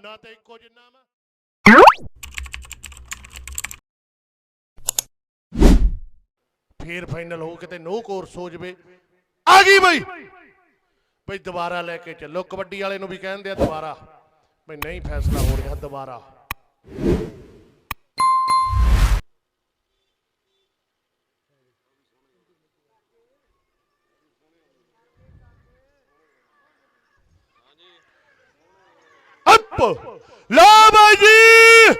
ਹੁੰਦਾ ਤੇ ਇੱਕੋ ਜਿੰਨਾ ਵਾ। ਫੇਰ ਫਾਈਨਲ ਹੋ ਕਿਤੇ ਨੋ ਕੋਰਸ ਹੋ ਜਵੇ। ਆ ਗਈ ਬਈ। ਬਈ ਦੁਬਾਰਾ ਲੈ ਕੇ ਚੱਲੋ। ਕਬੱਡੀ ਵਾਲੇ ਨੂੰ ਵੀ ਕਹਿੰਦੇ ਆ ਦੁਬਾਰਾ। ਬਈ ਨਹੀਂ ਫੈਸਲਾ ਹੋ ਰਿਹਾ ਦੁਬਾਰਾ। ਅੱਪ ਲਾ ਬਾਈ ਜੀ।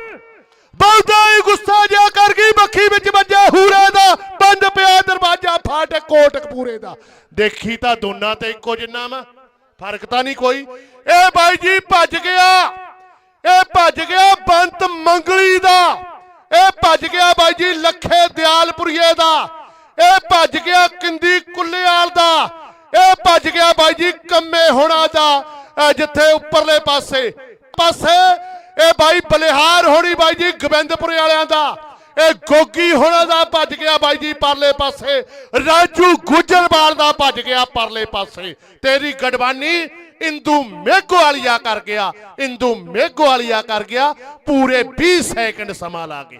ਬਹੁਤਾ ਹੀ ਗੁੱਸਾ ਜਿਆ ਕਰ ਗਈ, ਮੱਖੀ ਵਿੱਚ ਵੱਜਿਆ ਹੂਰੇ ਦਾ, ਬੰਦ ਪਿਆ ਦਰਵਾਜ਼ਾ ਫਾਟ ਕੋਟਕਪੂਰੇ ਦਾ। ਦੇਖੀ ਤਾਂ ਦੋਨਾਂ ਤੇ ਇੱਕੋ ਜਿੰਨਾ ਵਾ, ਫ਼ਰਕ ਤਾਂ ਨਹੀਂ ਕੋਈ। ਇਹ ਬਾਈ ਜੀ ਭੱਜ ਗਿਆ। ਇਹ ਭੱਜ ਗਿਆ ਬੰਤ ਮੰਗਲੀ ਦਾ। ਇਹ ਭੱਜ ਗਿਆ ਬਾਈ ਜੀ ਲੱਖੇ ਦਿਆਲਪੁਰੀਏ ਦਾ। ਇਹ ਭੱਜ ਗਿਆ ਕਿੰਦੀ ਕੁੱਲੇਵਾਲ ਦਾ। ਇਹ ਭੱਜ ਗਿਆ ਬਾਈ ਜੀ ਕੰਮੇ ਹੋਣਾ ਦਾ ਜਿੱਥੇ ਉੱਪਰਲੇ ਪਾਸੇ। ਪਾਸੇ। ਇਹ ਬਾਈ ਬਲਿਹਾਰ ਹੋਣੀ ਬਾਈ ਜੀ, ਗੋਬਿੰਦਪੁਰੇ ਵਾਲਿਆਂ ਦਾ। ਇਹ ਗੋਗੀ ਹੋਣਾ ਦਾ ਭੱਜ ਗਿਆ ਬਾਈ ਜੀ ਪਰਲੇ ਪਾਸੇ। ਰਾਜੂ ਗੁਜਰਵਾਲ ਦਾ ਭੱਜ ਗਿਆ ਪਰਲੇ ਪਾਸੇ। ਤੇਰੀ ਗੜਵਾਨੀ ਇੰਦੂ ਮੇਘਵਾਲੀਆ ਕਰ ਗਿਆ। ਇੰਦੂ ਮੇਘਵਾਲੀਆ ਕਰ ਗਿਆ। ਪੂਰੇ 20 ਸੈਕਿੰਡ ਸਮਾਂ ਲਾ ਕੇ।